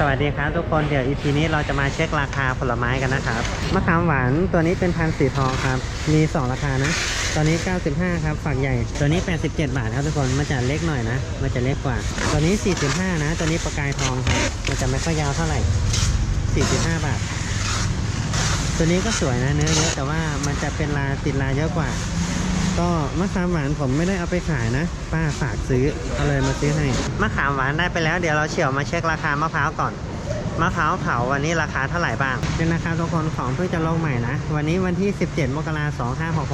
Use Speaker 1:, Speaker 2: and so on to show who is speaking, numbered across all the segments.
Speaker 1: สวัสดีครับทุกคนเดี๋ยวอีพีนี้เราจะมาเช็คราคาผลไม้กันนะครับมะขามหวานตัวนี้เป็นพันสีทองครับ มี 2 ราคานะ ตอนนี้ 95 ครับฝักใหญ่ ตัวนี้ 87 บาทครับทุกคนมันจะเล็กหน่อยนะ มันจะเล็กกว่า ตัวนี้ 45 นะ ตัวนี้ประกายทองครับมันจะไม่ค่อยยาวเท่าไหร่ 45 บาท ตัวนี้ก็สวยนะเนื้อเยอะแต่ว่ามันจะเป็นลาติดลาเยอะกว่า ก็มะขามหวานผมไม่ได้เอาไปขายนะ ป้าฝากซื้อเอาเลยมาซื้อให้มะขามหวานได้ไปแล้วเดี๋ยวเราเฉียวมาเช็คราคามะพร้าวก่อนมะพร้าวเผาวันนี้ราคาเท่าไหร่บ้างเป็นราคาทุกคนของเพิ่งจะลงใหม่นะ วันนี้วันที่ 17 มกราคม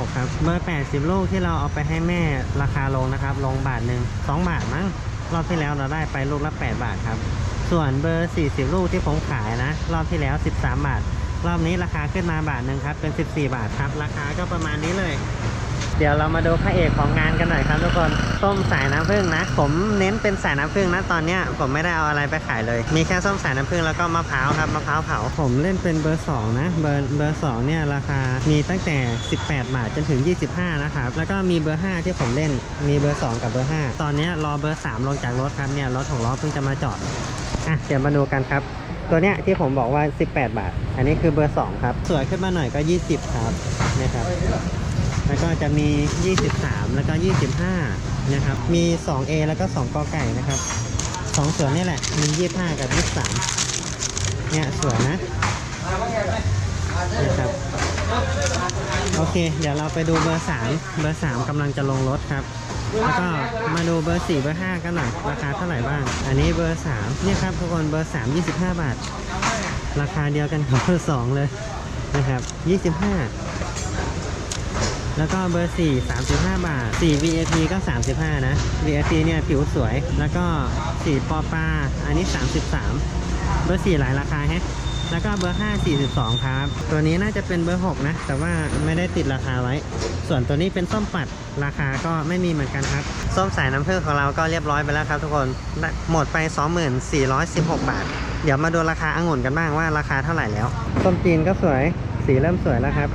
Speaker 1: 2566 ครับ เบอร์ 80 ลูกที่เราเอาไปให้แม่ราคาลงนะครับ ลงบาทหนึ่ง2 บาทมั้ง รอบที่แล้วเราได้ไปลูกละ 8 บาทครับ ส่วนเบอร์ 40 ลูกที่ผมขายนะ รอบที่แล้ว 13 บาท รอบนี้ราคาขึ้นมาบาทหนึ่งครับ เป็น 14 บาทครับ ราคาก็ประมาณนี้เลย เดี๋ยวเรามาดูพระเอกของงานกันหน่อยครับทุกคนส้มสายน้ำผึ้งนะ ผมเน้นเป็นสายน้ำผึ้งนะตอนเนี้ยผมไม่ได้เอาอะไรไปขายเลย มีแค่ส้มสายน้ำผึ้งแล้วก็มะพร้าวครับมะพร้าวเผาผมเล่นเป็นเบอร์2นะเบอร์เบอร์2เนี่ยราคามีตั้งแต่ 18 บาทจนถึง 25 นะครับแล้วก็มีเบอร์ 5 ที่ผมเล่นมีเบอร์ 2 กับเบอร์ 5 ตอนเนี้ยรอเบอร์ 3 ลงจากรถครับเนี่ยรถของล้อเพิ่งจะมาจอดอะเดี๋ยวมาดูกันครับตัวเนี้ยที่ผมบอกว่า 18 บาท อันนี้คือเบอร์ 2 ครับ สวยขึ้นมาหน่อยก็ 20 ครับนะครับ แล้วก็จะมี 23 แล้วก็ 25 นะครับ มี 2A แล้วก็ 2กอไก่นะครับสองส่วนนี่แหละ มี 25 กับ 23 เนี่ยสวยนะนะครับโอเค เดี๋ยวเราไปดูเบอร์ 3 เบอร์ 3กำลังจะลงรถครับ แล้วก็มาดูเบอร์ 4 เบอร์ 5 กันหน่อย ราคาเท่าไหร่บ้าง อันนี้เบอร์ 3 เนี่ยครับทุกคน เบอร์ 3 25 บาท ราคาเดียวกันกับเบอร์ 2 เลยนะครับ 25 แล้วก็เบอร์ 4 35 บาท 4 VIP ก็ 35 นะ VIP เนี่ยผิวสวย แล้วก็4ปอปาอันนี้ 33 เบอร์ 4 หลายราคาแฮะแล้วก็เบอร์ 5 42 ครับ ตัวนี้น่าจะเป็นเบอร์ 6 นะ แต่ว่าไม่ได้ติดราคาไว้ ส่วนตัวนี้เป็นส้มปัด ราคาก็ไม่มีเหมือนกันครับ ส้มสายน้ำผึ้งของเราก็เรียบร้อยไปแล้วครับทุกคนได้หมดไป 2416 บาท เดี๋ยวมาดูราคาองุ่นกันบ้างว่าราคาเท่าไหร่แล้ว ส้มจีนก็สวย สีเริ่มสวยแล้วครับ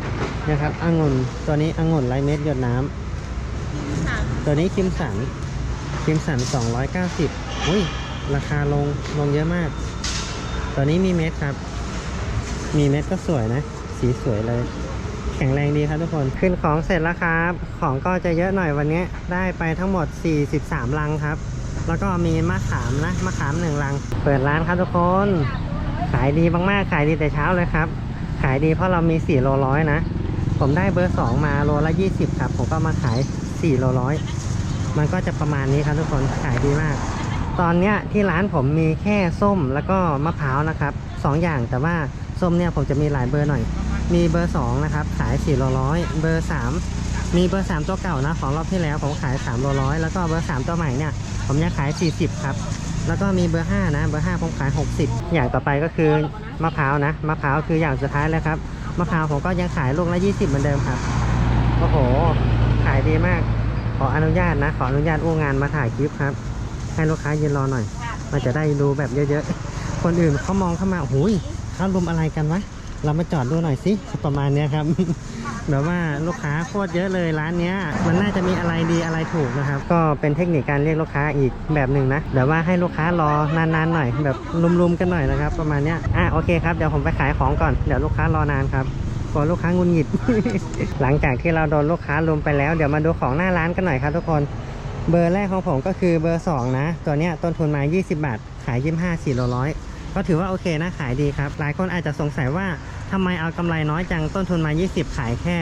Speaker 1: นะครับองุ่นตัวนี้องุ่นไรเม็ดหยดน้ำตัวนี้คิมสันคิมสัน290อุ้ยราคาลงลงเยอะมาก ตัวนี้มีเม็ดครับ มีเม็ดก็สวยนะ สีสวยเลย แข็งแรงดีครับทุกคน ขึ้นของเสร็จแล้วครับ ของก็จะเยอะหน่อยวันนี้ ได้ไปทั้งหมด 43 ลังครับ แล้วก็มีมะขามนะ มะขามหนึ่งลัง เปิดร้านครับทุกคน ขายดีมากๆ ขายดีแต่เช้าเลยครับ ขายดีเพราะเรามี4โลร้อยนะ ผมได้เบอร์ 2 มาโลละ 20 ครับ ผมก็มาขาย4โลร้อยมันก็จะประมาณนี้ครับทุกคนขายดีมาก ตอนเนี้ยที่ร้านผมมีแค่ส้มแล้วก็มะพร้าวนะครับสองอย่างแต่ว่าส้มเนี่ยผมจะมีหลายเบอร์หน่อย มีเบอร์ 2 นะครับ ขาย4โลร้อยเบอร์ 3 มีเบอร์ 3 ตัวเก่านะของรอบที่แล้วผมขาย3โลร้อยแล้วก็เบอร์ 3 ตัวใหม่เนี่ยผมยังขาย 40 ครับ แล้วก็มีเบอร์5นะเบอร์5ผมขาย 60 อย่างต่อไปก็คือมะพร้าวนะมะพร้าวคืออย่างสุดท้ายแล้วครับมะพร้าวผมก็ยังขายลูกละ 20 เหมือนเดิมครับโอ้โห ขายดีมาก ขออนุญาตนะ ขออนุญาตอู้งานมาถ่ายคลิปครับ ให้ลูกค้ายืนรอหน่อย มันจะได้ดูแบบเยอะๆ คนอื่นเขามองเข้ามาหุยเขารุมอะไรกันวะ เรามาจอดดูหน่อยสิประมาณนี้ครับ แบบว่าลูกค้าโคตรเยอะเลยร้านเนี้ย มันน่าจะมีอะไรดีอะไรถูกนะครับ ก็เป็นเทคนิคการเรียกลูกค้าอีกแบบหนึ่งนะแบบว่าให้ลูกค้ารอนานๆหน่อย แบบลุมๆกันหน่อยนะครับ ประมาณเนี้ยอะโอเคครับเดี๋ยวผมไปขายของก่อนเดี๋ยวลูกค้ารอนานครับกลัวลูกค้างุนหงิด หลังจากที่เราโดนลูกค้าลุมไปแล้วเดี๋ยวมาดูของหน้าร้านกันหน่อยครับทุกคนเบอร์แรกของผมก็คือเบอร์ 2 นะ ตัวเนี้ยต้นทุนมา 20 บาท ขาย 25 4โลร้อย ก็ถือว่าโอเคนะขายดีครับ หลายคนอาจจะสงสัยว่าทำไมเอากำไรน้อยจังต้นทุนมา 20 ขายแค่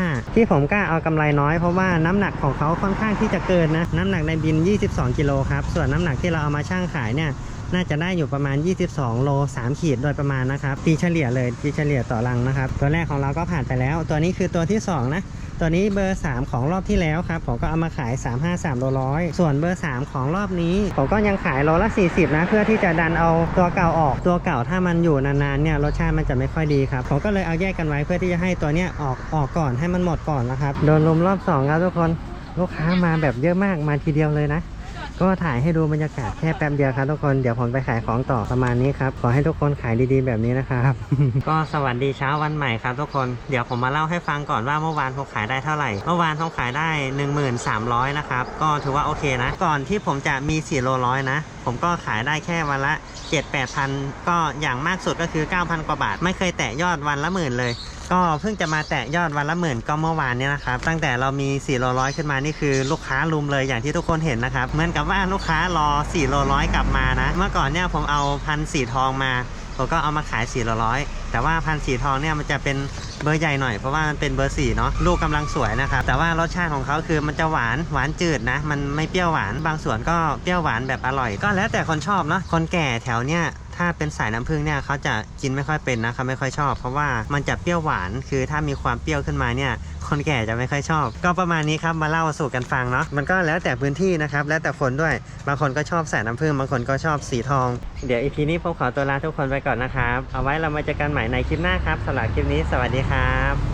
Speaker 1: 25 ที่ผมกล้าเอากำไรน้อยเพราะว่าน้ำหนักของเขาค่อนข้างที่จะเกินนะ น้ำหนักในบิน 22 กิโลครับ ส่วนน้ำหนักที่เราเอามาช่างขายเนี่ย น่าจะได้อยู่ประมาณ 22 โล 3 ขีดโดยประมาณนะครับตีเฉลี่ยเลยตีเฉลี่ยต่อรังนะครับ ตัวแรกของเราก็ผ่านไปแล้ว ตัวนี้คือตัวที่ 2 นะตัวนี้เบอร์ 3 ของรอบที่แล้วครับผมก็เอามาขาย 353โลร้อยส่วนเบอร์ 3 ของรอบนี้ผมก็ยังขายโลละ 40 นะ เพื่อที่จะดันเอาตัวเก่าออกตัวเก่าถ้ามันอยู่นานๆเนี่ยรสชาติมันจะไม่ค่อยดีครับผมก็เลยเอาแยกกันไว้เพื่อที่จะให้ตัวเนี้ยออกออกก่อนให้มันหมดก่อนนะครับโดนลมรอบ 2 ครับทุกคนลูกค้ามาแบบเยอะมากมาทีเดียวเลยนะ ก็ถ่ายให้ดูบรรยากาศแค่แป๊บเดียวครับทุกคนเดี๋ยวผมไปขายของต่อประมาณนี้ครับขอให้ทุกคนขายดีๆแบบนี้นะครับ ก็สวัสดีเช้าวันใหม่ครับทุกคนเดี๋ยวผมมาเล่าให้ฟังก่อนว่าเมื่อวานผมขายได้เท่าไหร่เมื่อวานผมขายได้ 1300 นะครับก็ถือว่าโอเคนะ ก่อนที่ผมจะมี4โลร้อยนะผมก็ขายได้แค่วันละเจ็ดแปดพันก็อย่างมากสุดก็คือ 9,000 กว่าบาท ไม่เคยแตะยอดวันละหมื่นเลย ก็เพิ่งจะมาแตะยอดวันละหมื่นก็เมื่อวานเนี่ยนะครับ ตั้งแต่เรามี4โลร้อยขึ้นมานี่คือลูกค้าลุมเลยอย่างที่ทุกคนเห็นนะครับ เหมือนกับว่าลูกค้ารอ4โลร้อยกลับมานะ เมื่อก่อนเนี่ยผมเอาพันสีทองมาผมก็เอามาขาย4โลร้อยแต่ว่าพันสีทองเนี่ยมันจะเป็น เบอร์ใหญ่หน่อยเพราะว่ามันเป็นเบอร์สี่เนาะลูกกำลังสวยนะครับแต่ว่ารสชาติของเขาคือมันจะหวานหวานจืดนะ มันไม่เปรี้ยวหวานบางส่วนก็เปรี้ยวหวานแบบอร่อย ก็แล้วแต่คนชอบเนาะคนแก่แถวเนี้ย ถ้าเป็นสายน้ำผึ้งเนี่ยเขาจะกินไม่ค่อยเป็นนะเขาไม่ค่อยชอบ เพราะว่ามันจะเปรี้ยวหวาน คือถ้ามีความเปรี้ยวขึ้นมาเนี่ยคนแก่จะไม่ค่อยชอบ ก็ประมาณนี้ครับมาเล่าสู่กันฟังเนาะมันก็แล้วแต่พื้นที่นะครับแล้วแต่คนด้วยบางคนก็ชอบสายน้ำผึ้งบางคนก็ชอบสีทอง เดี๋ยวอีพีนี้ผมขอตัวลาทุกคนไปก่อนนะครับเอาไว้เรามาเจอกันใหม่ในคลิปหน้าครับสำหรับคลิปนี้สวัสดีครับ